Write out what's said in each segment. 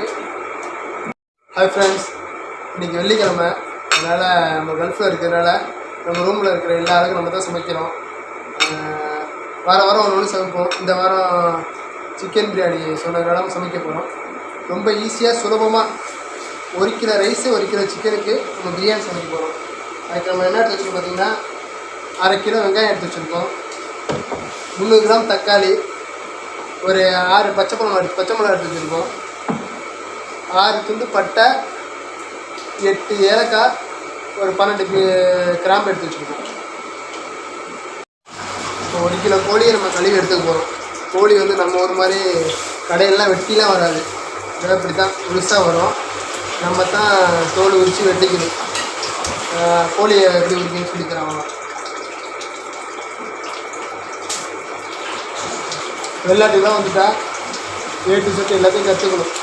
இருக்குது hi friends இன்றைக்கி வெள்ளிக்கிழமை. அதனால் நம்ம கல்ஃபில் இருக்கிறதுனால நம்ம ரூமில் இருக்கிற எல்லாருக்கும் நம்ம தான் சமைக்கிறோம் வார வாரம் ஒன்று ஒன்று சமைப்போம். இந்த வாரம் சிக்கன் பிரியாணி சொன்னதுனால சமைக்க போகிறோம் ரொம்ப ஈஸியாக சுலபமாக ஒரு கிலோ ரைஸு ஒரு கிலோ சிக்கனுக்கு நம்ம பிரியாணி சமைக்க போகிறோம் அதுக்கு நம்ம என்ன எடுத்து வச்சுருக்கோம் பார்த்தீங்கன்னா அரை கிலோ வெங்காயம் எடுத்து வச்சுருக்கோம். முந்நூறு கிராம் தக்காளி ஒரு ஆறு பச்சை மிளகா எடுத்து பச்சை மிளகா எடுத்து வச்சுருக்கோம். ஆறு துண்டு பட்டை எட்டு ஏலக்காய் ஒரு பன்னெண்டு கிராம்பு எடுத்து வச்சுருக்கோம். இப்போ ஒரு கிலோ கோழியை நம்ம கழுவி எடுத்துக்க போகிறோம் கோழி வந்து நம்ம ஒரு மாதிரி கடையெல்லாம் வெட்டிலாம் வராது. இதெல்லாம் இப்படி தான் முழுசாக வரும். நம்ம தான் தோல் உரித்து வெட்டிக்கணும். கோழியை எப்படி உரிக்கணும்னு சொல்லிக்கிறான் அவன் வெளிநாட்டுக்குலாம் வந்துட்டா ஏ டு செட் எல்லாத்தையும் கற்றுக்கணும்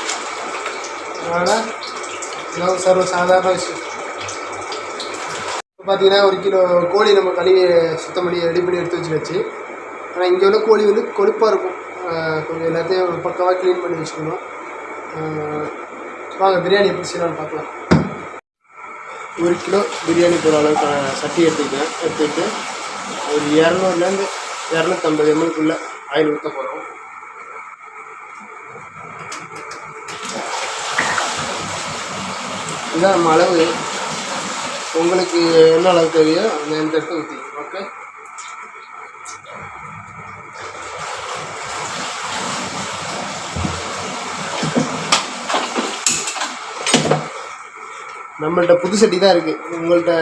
அதனால் இதெல்லாம் சர்வ சாதாரண விஷயம் இப்போ பார்த்தீங்கன்னா ஒரு கிலோ கோழி நம்ம கழுவி சுத்தம் பண்ணி ரெடி பண்ணி எடுத்து வச்சுருச்சு ஆனால் இங்கே உள்ள கோழி வந்து கொழுப்பாக இருக்கும் கொஞ்சம் எல்லாத்தையும் பக்கவாக க்ளீன் பண்ணி வச்சுக்கணும் வாங்க பிரியாணி எப்படி செய்யலாம்னு பார்க்கலாம் ஒரு கிலோ பிரியாணி போகிற அளவுக்கு சட்டி எடுத்துக்கிட்டேன் எடுத்துக்கிட்டு ஒரு இரநூறுலேருந்து இரநூத்தம்பது எம்எல்க்குள்ளே ஆயில் ஊற்ற போகிறோம் இதான் நம்ம அளவு. உங்களுக்கு என்ன அளவு தேவையோ அந்த இந்த இடத்த ஊற்றிக்கணும் ஓகே நம்மள்ட்ட புது சட்டி தான் இருக்குது உங்கள்கிட்ட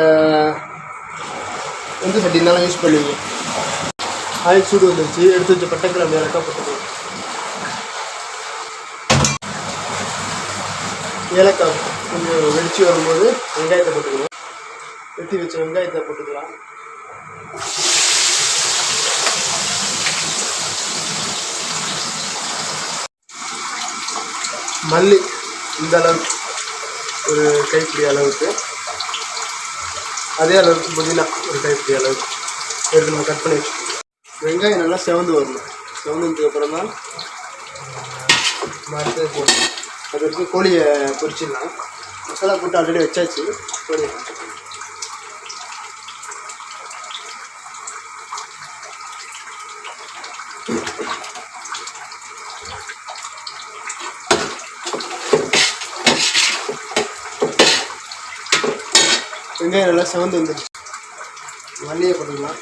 எந்த சட்டி இருந்தாலும் யூஸ் பண்ணுவீங்க. ஆயில் சூடு வந்துருச்சு. எடுத்து வச்ச பட்டைக்கிழமை இறக்கா போட்டுக்கணும் ஏலக்காய். வெடிச்சு வரும்போது வெங்காயத்தை போட்டுக்கணும் வெட்டி வச்ச வெங்காயத்தை போட்டுக்கலாம். மல்லி இந்த அளவுக்கு ஒரு கைப்பிடி அளவுக்கு. அதே அளவுக்கு புதினா ஒரு கைப்பிடி அளவுக்கு. எடுத்து நம்ம கட் பண்ணி வச்சுக்கோங்க. வெங்காயம் நல்லா செவந்து வரணும். செவந்ததுக்கு அப்புறம் தான் மரத்தை போடணும் அது வரைக்கும் கோழியை பொரிச்சிடலாம். மசாலா போட்டு ஆல்ரெடி வச்சாச்சு. கோழியை வெங்காயம் நல்லா செவந்து வந்துடுச்சு மல்லியை போட்டுக்கலாம்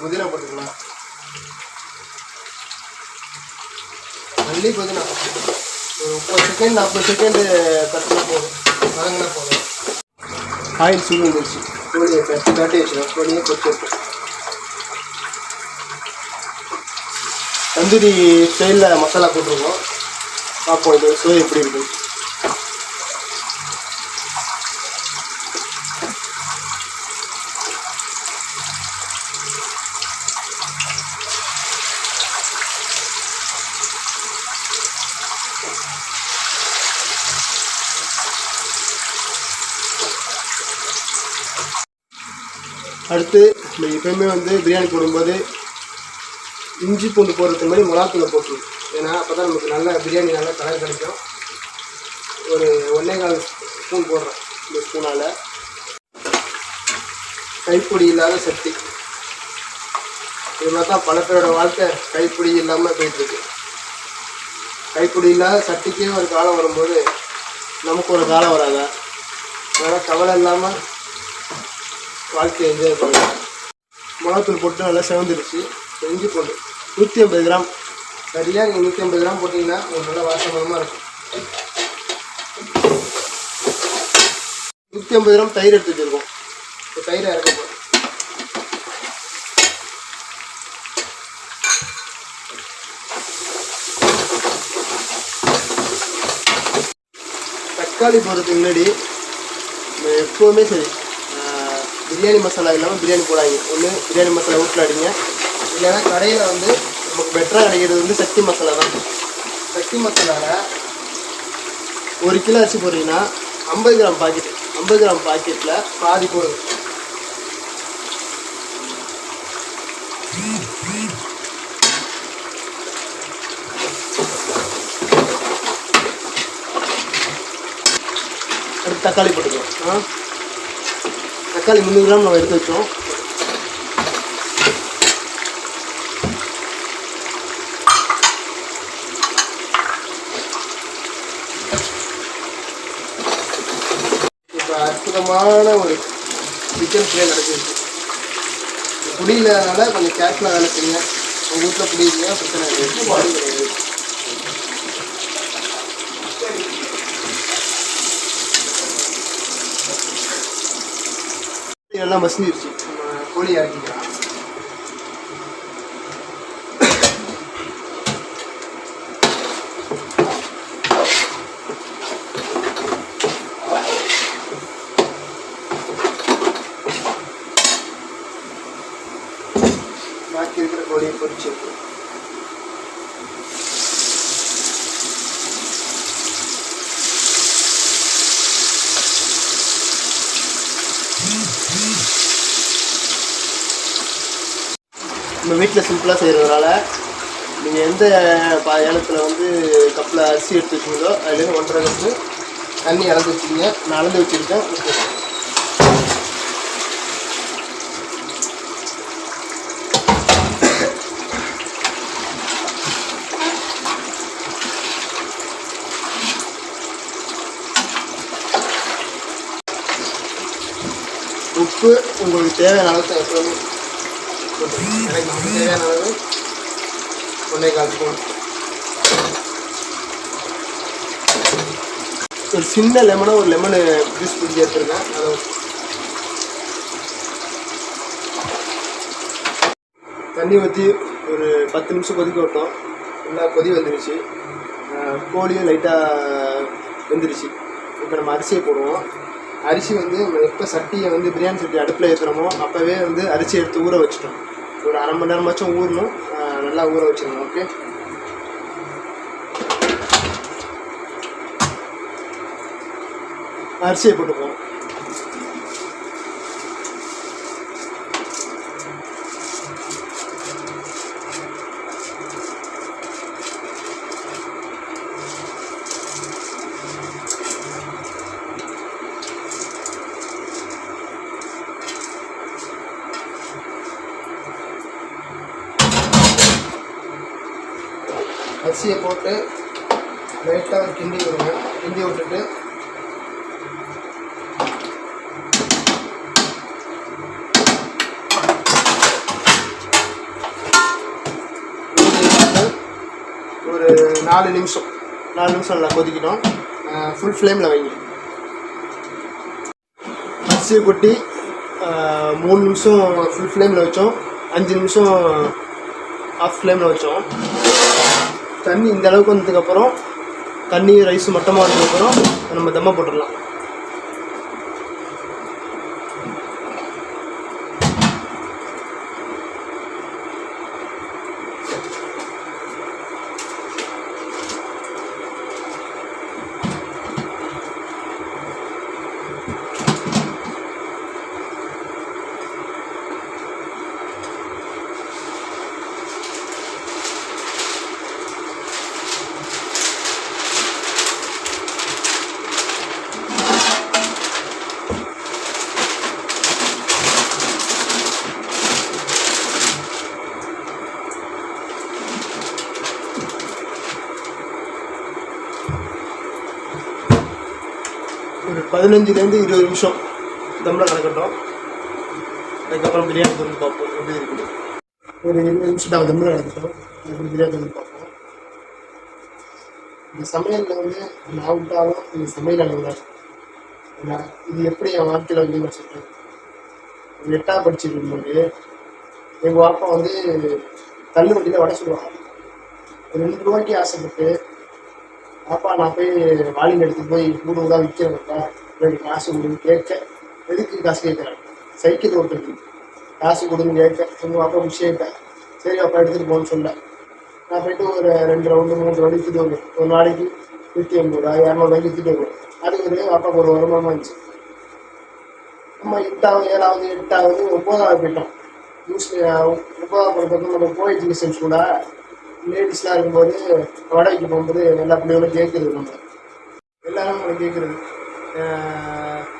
புதினா போட்டுக்கலாம். மல்லி புதினா ஒரு முப்பது செகண்ட் நாற்பது செகண்டு கட்டினா போதும். வதங்கினா போதும். ஆயில் சூடு வந்துருச்சு. கோழியை கட்டி காட்டி வச்சிடும் கோழியை கொத்து வைப்போம் தந்தூரி ஸ்டைலில் மசாலா போட்டிருக்கோம். பார்ப்போம் இது சுவை எப்படி இருக்குது அடுத்து நம்ம எப்பயுமே வந்து பிரியாணி போடும்போது இஞ்சி பூண்டு போடுறதுக்கு மாதிரி மிளகாத்தூளை போட்டுருவோம். ஏன்னா அப்போ தான் நமக்கு நல்ல பிரியாணி நல்லா கலர் கிடைக்கும். ஒரு ஒன்றே கால் ஸ்பூன் போடுறோம் இந்த ஸ்பூனால். கைப்பொடி இல்லாத சக்தி. இது மாதிரி தான் பல பேரோட வாழ்க்கை கைப்பொடி இல்லாமல் போயிட்டுருக்கு. கைப்பொடி இல்லாத சட்டிக்கே ஒரு காலம் வரும்போது நமக்கு ஒரு காலம் வராதா? அதனால் கவலை இல்லாமல் வாழ்க்கையை என்ஜாய் பண்ணலாம். மிளகாத்தூள் போட்டு நல்லா செவந்துருச்சு. செஞ்சு போட்டு. நூற்றி ஐம்பது கிராம் சரியாக நீங்கள் நூற்றி ஐம்பது கிராம் போட்டிங்கன்னா ஒரு நல்ல வாசமரமாக இருக்கும். நூற்றி ஐம்பது கிராம் தயிர் எடுத்து வச்சுருக்கோம். இப்போ தயிரை இறக்க போகிறோம் தக்காளி போடுறதுக்கு முன்னாடி எப்போவுமே சரி. பிரியாணி மசாலா இல்லாமல் பிரியாணி போடாதீங்க. ஒன்று பிரியாணி மசாலா வீட்டில் அடிங்க இல்லைன்னா கடையில் வந்து நமக்கு பெட்டராக கிடைக்கிறது வந்து சக்தி மசாலா தான். சக்தி மசாலாவில் ஒரு கிலோ அரிசி போடுறீங்கன்னா ஐம்பது கிராம் பாக்கெட் ஐம்பது கிராம் பாக்கெட்டில் பாதி போடுங்க தக்காளி போட்டுக்கலாம். ஆ? தக்காளி முந்நூறு கிராம் நம்ம எடுத்து வச்சோம். அற்புதமான ஒரு சிக்கன் ஃப்ரை நடக்குது. புடி இல்லாதனால கொஞ்சம் கேர்ஃபுல்லாக வேலை செய்யுங்க. உங்கள் வீட்டில் புடி பிரச்சனை கிடையாது நல்லா மசிஞ்சிருச்சு நம்ம கோழி இறக்கிக்கலாம் பாக்கி இருக்கிற கோழியை பொரிச்சு நம்ம வீட்டில் சிம்பிளாக செய்கிறதுனால நீங்கள் எந்த பா ஏலத்தில் வந்து கப்பில் அரிசி எடுத்து வச்சிங்களோ அதுலேருந்து ஒன்றரை கப்பு தண்ணி அளந்து வச்சுக்கிங்க நான் அளந்து வச்சுருக்கேன். உப்பு உங்களுக்கு தேவையான அளவுக்கு எப்பவுமே எனக்கு நமக்கு தேவையான அளவு ஒன்றே கால் ஸ்பூன். ஒரு சின்ன லெமனை ஒரு லெமனு ஜூஸ் பிடிச்சி எடுத்துருக்கேன். அதை தண்ணி ஊற்றி ஒரு பத்து நிமிஷம் கொதிக்க விட்டோம். நல்லா கொதி வந்துருச்சு. கோழியும் லைட்டாக வெந்துருச்சு. இப்போ நம்ம அரிசியை போடுவோம். அரிசி வந்து நம்ம எப்போ சட்டியை வந்து பிரியாணி சட்டி அடுப்பில் ஏற்றுறோமோ அப்போவே வந்து அரிசி எடுத்து ஊற வச்சிட்டோம். ஒரு அரை மணி நேரமாச்சும் ஊறணும். நல்லா ஊற வச்சிடணும் ஓகே? அரிசியை போட்டுப்போம் லைட்டாக கிண்டி விடுங்க. கிண்டி விட்டுட்டு ஒரு நாலு நிமிஷம். நாலு நிமிஷம் நல்லா கொதிக்கிட்டோம். ஃபுல் ஃப்ளேமில் வைங்க. அரிசியை கொட்டி மூணு நிமிஷம் ஃபுல் ஃப்ளேமில் வச்சோம். அஞ்சு நிமிஷம் ஆஃப் ஃப்ளேமில் வச்சோம். தண்ணி இந்த அளவுக்கு வந்ததுக்கப்புறம் தண்ணி ரைஸ் மட்டமாக வந்ததுக்கப்புறம் நம்ம தம்மை போட்டுடலாம். ஒரு பதினஞ்சுலேருந்து இருபது நிமிஷம் தம்மில் கிடக்கட்டும் அதுக்கப்புறம் பிரியாணி வந்து பார்ப்போம். எப்படி இருக்குது? ஒரு இருபது நிமிஷம் நாங்கள் தம்மில் கிடக்கட்டும் அதுக்கப்புறம் பிரியாணி வந்து பார்ப்போம். இந்த சமையலில் வந்து நான் விட்டாலும் இந்த சமையல் அளவில் இது எப்படி என் வாழ்க்கையில் வந்து நான் சொல்கிறேன் ஒரு எட்டாவது எங்கள் வாப்பா வந்து தள்ளுவண்டியில் வடை சொல்லுவாங்க ரெண்டு ரூபாய்க்கு ஆசைப்பட்டு அப்பா நான் போய் வாலிங் எடுத்து போய் மூணு தான் விற்கிறேன்ப்பா எனக்கு காசு கொடுன்னு கேட்க எதுக்கு காசு கேட்குறேன் சைக்கிள் ஓட்டுறது. காசு கொடுன்னு கேட்க உங்கள் அப்பா விஷயம் சரி அப்பா எடுத்துகிட்டு போகணும்னு சொன்னேன் நான் போயிட்டு ஒரு ரெண்டு ரவுண்டு மூணு ரவுண்டு விற்றுட்டு ஒரு ஒரு நாளைக்கு நூற்றி ஐம்பது ரூபா இரநூறுவாய்க்கு விற்றுட்டு வருவேன். அதுக்கு ஒரு அப்பாவுக்கு ஒரு வருமானமாக இருந்துச்சு நம்ம எட்டாவது ஏழாவது எட்டாவது ஒம்போதாவது போயிட்டோம். நியூஸ் ஒன்பதாவது பக்கம் நம்ம போயிட்டு செஞ்சு கூட. லேடிஸ்லாம் இருக்கும்போது வாடகைக்கு போகும்போது எல்லா பிள்ளைகளும் கேட்குறது நம்ம. எல்லாரும் நம்மளை கேட்குறது.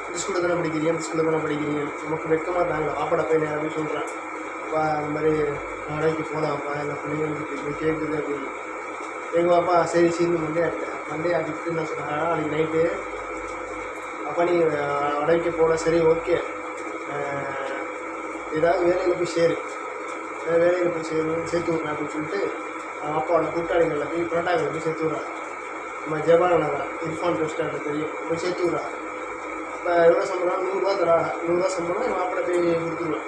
இந்த ஸ்கூலில் தானே படிக்கிறீங்க இந்த ஸ்கூலில் தானே படிக்கிறீங்க. நமக்கு வெக்கமாக இருந்தாங்க வாப்பட போய் நேரம் போய் சொல்கிறேன் அப்பா அந்த மாதிரி வாடகைக்கு போகலாம்ப்பா எங்கள் பிள்ளைங்களுக்கு இப்படி கேட்குது அப்படின்னு. எங்கள் பாப்பா சரி சரி மண்டே ஆகிட்டேன் மண்டே ஆகிட்டு நான் சொன்னேன். அன்றைக்கி நைட்டு அப்பா நீ வாடகைக்கு போட சரி ஓகே ஏதாவது வேலையில் போய் சேரு. வேலையில் போய் சேரு சேர்த்து விட்றேன் அப்படின்னு சொல்லிட்டு அவங்க அப்பாவோட கூட்டாளிகளில் போய் புரோட்டாக்களை போய் சேர்த்து விட்றான் நம்ம ஜெபான நகரம் இர்ஃபான் ரெஸ்டாரண்ட் தெரியும். போய் சேர்த்து விட்றான் இப்போ எவ்வளோ சம்பளம்? நூறுரூவா தரா. நூறுரூவா சம்பளம் என் மாப்பிள்ளை போய் கொடுத்துருவேன்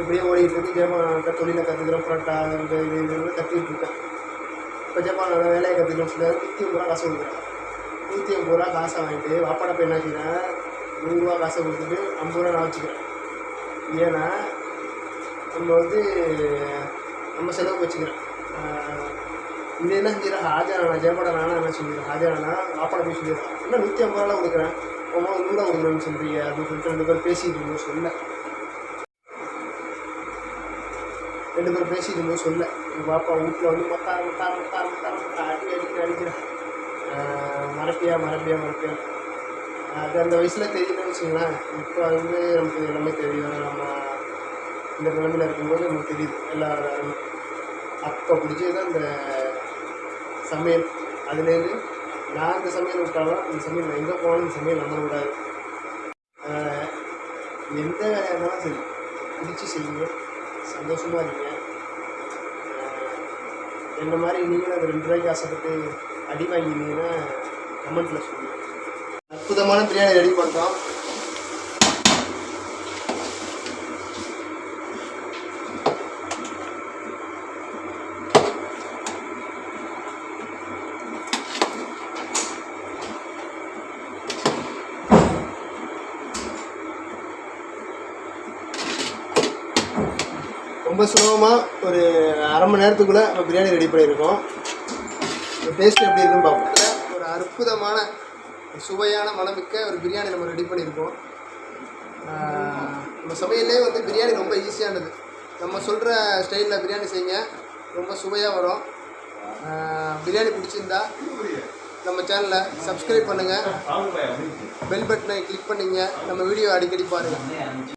இப்படியே ஓடிட்டு இருக்கு. ஜெபான தொழிலை கற்றுக்கிறேன் புரோட்டா இந்த இது இதெல்லாம் கற்றுக்கிட்டு இருக்கேன் இப்போ ஜெபான வேலையை கற்றுக்கணும் சொல்லி நூற்றி ஐம்பது ரூபா காசு கொடுக்குறேன் நூற்றி ஐம்பது ரூபா காசை வாங்கிட்டு வாப்பாட போய் என்ன செய்கிறேன் நூறுரூவா காசை கொடுத்துட்டு ஐம்பது ரூபா நான் வச்சுக்கிறேன். ஏன்னா நம்ம வந்து நம்ம செலவுக்கு வச்சுக்கிறேன் ஆஹ் இது என்ன செஞ்சிடறேன் ஹாஜரானா ஜெயபாட என்ன செஞ்சிடறேன் ஹாஜரானா வாப்பாட போய் சொல்லிடுறேன் என்ன நூற்றி ஐம்பது ரூபா கொடுக்குறேன். உமா நூறுரூவா கொடுக்குறேன்னு சொல்கிறீங்க அப்படின்னு சொல்லிட்டு ரெண்டு பேர் பேசிட்டு இருந்தோம் சொல்ல. ரெண்டு பேரும் பேசிட்டு இருந்தோம் சொல்ல. எங்கள் பாப்பா வீட்டில் வந்து மொத்தா மொத்தா மொத்தா மொத்தா மொத்தா அடி அடிக்கிற அடிக்கிறேன் மரப்பியா மறப்பியா மரப்பியா. அது அந்த வயசில் தெரியலன்னு வச்சுங்களேன் இப்போ வந்து நமக்கு எல்லாமே தெரியும். நம்ம இந்த நிலமையில் இருக்கும்போது நமக்கு தெரியுது. எல்லா வேலையும் அப்போ பிடிச்சது இந்த சமையல். அதுலேருந்து நான் இந்த சமையல் விட்டாலும் இந்த சமையல் நான் எங்கே போனாலும் இந்த சமையல் நம்ம விடாது எந்த வேலையாக இருந்தாலும் சரி பிடிச்சி செய்யுங்க சந்தோஷமாக இருங்க. என்ன மாதிரி நீங்களும் அந்த ரெண்டு ரூபாய்க்கு ஆசைப்பட்டு அடி வாங்கினீங்கன்னா கமெண்ட்டில் சொல்லுங்கள் அற்புதமான பிரியாணி ரெடி பண்ணுறோம் ரொம்ப சுலபமாக ஒரு அரை மணி நேரத்துக்குள்ளே நம்ம பிரியாணி ரெடி பண்ணியிருக்கோம். டேஸ்ட் எப்படி இருக்குன்னு பார்ப்போம். ஒரு அற்புதமான சுவையான மனமிக்க ஒரு பிரியாணி நம்ம ரெடி பண்ணியிருக்கோம். நம்ம சமையல்லே வந்து பிரியாணி ரொம்ப ஈஸியானது. நம்ம சொல்கிற ஸ்டைலில் பிரியாணி செய்யுங்க. ரொம்ப சுவையாக வரும். பிரியாணி பிடிச்சிருந்தா நம்ம சேனலை சப்ஸ்கிரைப் பண்ணுங்கள் பெல் பட்டனை கிளிக் பண்ணிங்க. நம்ம வீடியோ அடிக்கடி பாருங்கள்